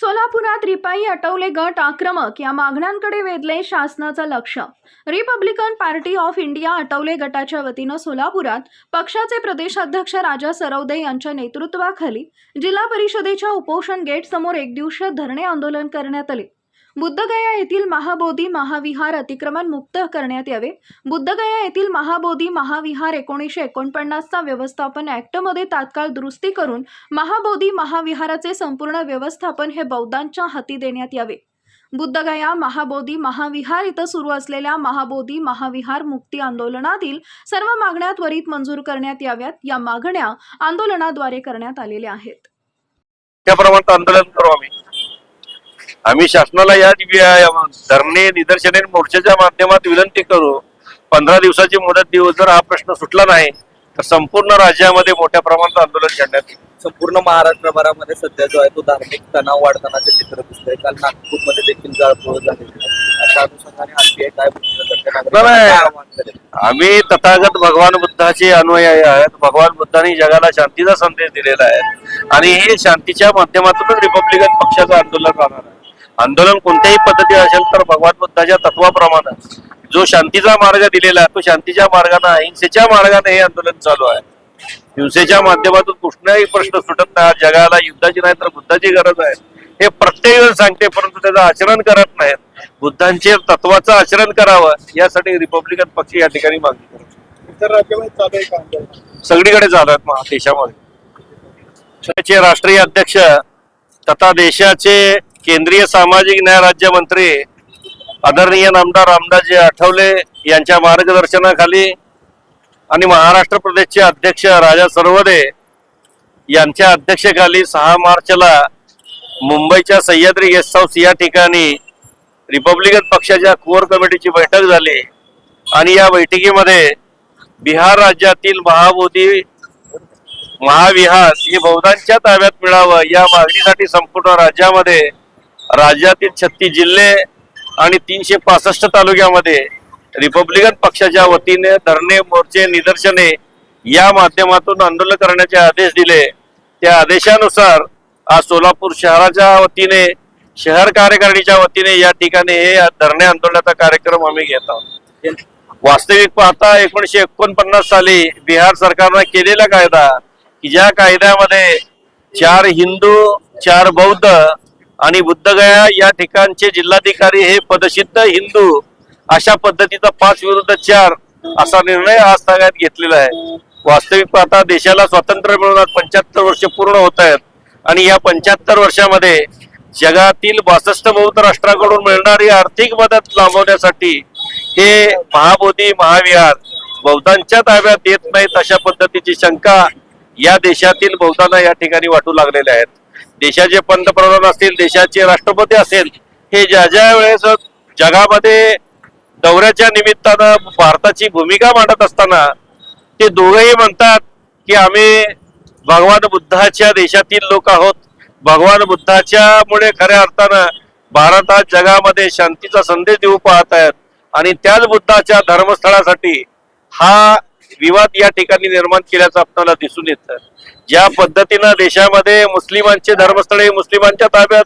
सोलापुरात रिपाई अटवले गट आक्रमक या मागण्यांकडे वेधले शासनाचं लक्ष. Republican Party of India Athawale गटाच्या वतीनं सोलापुरात पक्षाचे प्रदेशाध्यक्ष राजा सरवदे यांच्या नेतृत्वाखाली जिल्हा परिषदेच्या उपोषण गेट समोर एक दिवसीय धरणे आंदोलन करण्यात आले. बुद्धगया येथील महाबोधी महाविहार अतिक्रमण मुक्त करण्यात यावे. बुद्धगया येथील महाबोधी महाविहार एकोणीसशे एकोणपन्नासचा व्यवस्थापन ॲक्टमध्ये तात्काळ दुरुस्ती करून महाबोधी महाविहाराचे संपूर्ण व्यवस्थापन हे बौद्धांच्या हाती देण्यात यावे. बुद्धगया महाबोधी महाविहार इथं सुरू असलेल्या महाबोधी महाविहार मुक्ती आंदोलनातील सर्व मागण्या त्वरित मंजूर करण्यात याव्यात. या मागण्या आंदोलनाद्वारे करण्यात आलेल्या आहेत. त्याप्रमाणे आंदोलन करू आम्ही. आम्ही शासनाला या धरणे निदर्शने मोर्चाच्या माध्यमात विनंती करू पंधरा दिवसाची मुदत देऊ. जर हा प्रश्न सुटला नाही तर संपूर्ण राज्यामध्ये मोठ्या प्रमाणात आंदोलन करण्यात येईल. संपूर्ण महाराष्ट्रभरामध्ये सध्या जो आहे तो धार्मिक तणाव वाढतानाचे चित्र दिसतंय. काल नागपूरमध्ये देखील जाळपोळ झालेली आहे. अशा अनुषंगाने आरपीआय काय? आम्ही तथागत भगवान बुद्धाचे अनुयायी आहेत. भगवान बुद्धांनी जगाला शांतीचा संदेश दिलेला आहे. आणि हे शांतीच्या माध्यमातूनच रिपब्लिकन पक्षाचं आंदोलन राहणार आहे. आंदोलन कोणत्याही पद्धती असेल तर भगवान बुद्धाच्या तत्वाप्रमाणे जो शांतीचा मार्ग दिलेला आहे तो शांतीच्या मार्गाने अहिंसेच्या मार्गाने हे आंदोलन चालू आहे. हिंसेच्या माध्यमातून कुठलाही प्रश्न सुटत नाही जगाला युद्धाची नाही तर बुद्धाची गरज आहे. हे प्रत्येक जण सांगते परंतु त्याचं आचरण करत नाहीत. बुद्धांचे तत्वाचं आचरण करावं यासाठी रिपब्लिकन पक्ष या ठिकाणी मागणी करतो. इतर राज्यामध्ये चालू आहे सगळीकडे चालू आहेत देशामध्ये राष्ट्रीय अध्यक्ष तथा देशाचे केंद्रीय सामाजिक न्याय राज्यमंत्री आदरणीय नामदार रामदासजी आठवले यांच्या मार्गदर्शनाखाली आणि महाराष्ट्र प्रदेशचे अध्यक्ष राजा सरवदे यांच्या अध्यक्षतेखाली सहा मार्चला मुंबईच्या सह्याद्री गेस्ट हाऊस या ठिकाणी रिपब्लिकन पक्षाच्या कोर कमिटीची बैठक झाली. आणि या बैठकीमध्ये बिहार राज्यातील महाबोधी महाविहार हे बौद्धांच्या ताब्यात मिळावं या मागणीसाठी संपूर्ण राज्यामध्ये राज्यातील छत्तीस जिल्हे आणि तीनशे पासष्ट तालुक्यामध्ये रिपब्लिकन पक्षाच्या वतीने धरणे मोर्चे निदर्शने या माध्यमातून आंदोलन करण्याचे आदेश दिले. त्या आदेशानुसार आज सोलापूर शहराच्या वतीने शहर कार्यकारिणीच्या वतीने या ठिकाणी हे धरणे आंदोलनाचा कार्यक्रम आम्ही घेत आहोत. वास्तविक पाहता एकोणीशे एकोणपन्नास साली बिहार सरकारनं केलेला कायदा की ज्या कायद्यामध्ये चार हिंदू चार बौद्ध आणि बुद्धगया या ठिकाणचे जिल्हाधिकारी हे पदसिद्ध हिंदू अशा पद्धतीचा पाच विरुद्ध चार असा निर्णय आज सगळ्यात घेतलेला आहे. वास्तविक पाहता देशाला स्वातंत्र्य मिळून आज पंच्याहत्तर वर्ष पूर्ण होत आहेत आणि या पंच्याहत्तर वर्षामध्ये जगातील बासष्ट बौद्ध राष्ट्राकडून मिळणारी आर्थिक मदत लांबवण्यासाठी हे महाबोधी महाविहार बौद्धांच्या ताब्यात येत नाहीत अशा पद्धतीची शंका या देशातील बौद्धांना या ठिकाणी वाटू लागलेल्या आहेत. देशाचे पंतप्रधान असतील देशाचे राष्ट्रपती असेल हे ज्या ज्या वेळेस जगामध्ये दौऱ्याच्या निमित्तानं भारताची भूमिका मांडत असताना ते दोघेही म्हणतात की आम्ही भगवान बुद्धाच्या देशातील लोक आहोत. भगवान बुद्धाच्या मुळे खऱ्या अर्थानं भारत आज जगामध्ये शांतीचा संदेश देऊ पाहत आहेत. आणि त्याच बुद्धाच्या धर्मस्थळासाठी हा विवाद या ठिकाणी निर्माण केल्याचं आपल्याला दिसून येतं. ज्या पद्धतीनं देशामध्ये मुस्लिमांचे धर्मस्थळे मुस्लिमांच्या ताब्यात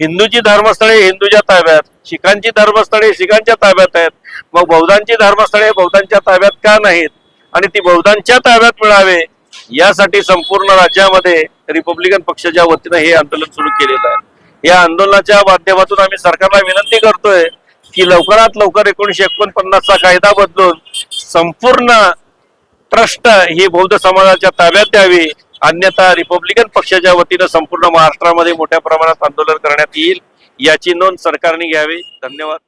हिंदूची धर्मस्थळे हिंदूच्या ताब्यात शिखांची धर्मस्थळे शिखांच्या ताब्यात आहेत. मग बौद्धांची धर्मस्थळे बौद्धांच्या ताब्यात का नाहीत? आणि ती बौद्धांच्या ताब्यात मिळावे यासाठी संपूर्ण राज्यामध्ये रिपब्लिकन पक्षाच्या वतीनं हे आंदोलन सुरू केलेलं आहे. या आंदोलनाच्या माध्यमातून आम्ही सरकारला विनंती करतोय की लवकरात लवकर एकोणीशे एकोणपन्नासचा कायदा बदलून संपूर्ण ट्रस्ट ही बौद्ध समाजाच्या ताब्यात द्यावी. अन्यथा रिपब्लिकन पक्षाच्या वतीनं संपूर्ण महाराष्ट्रामध्ये मोठ्या प्रमाणात आंदोलन करण्यात येईल. याची नोंद सरकारने घ्यावी. धन्यवाद.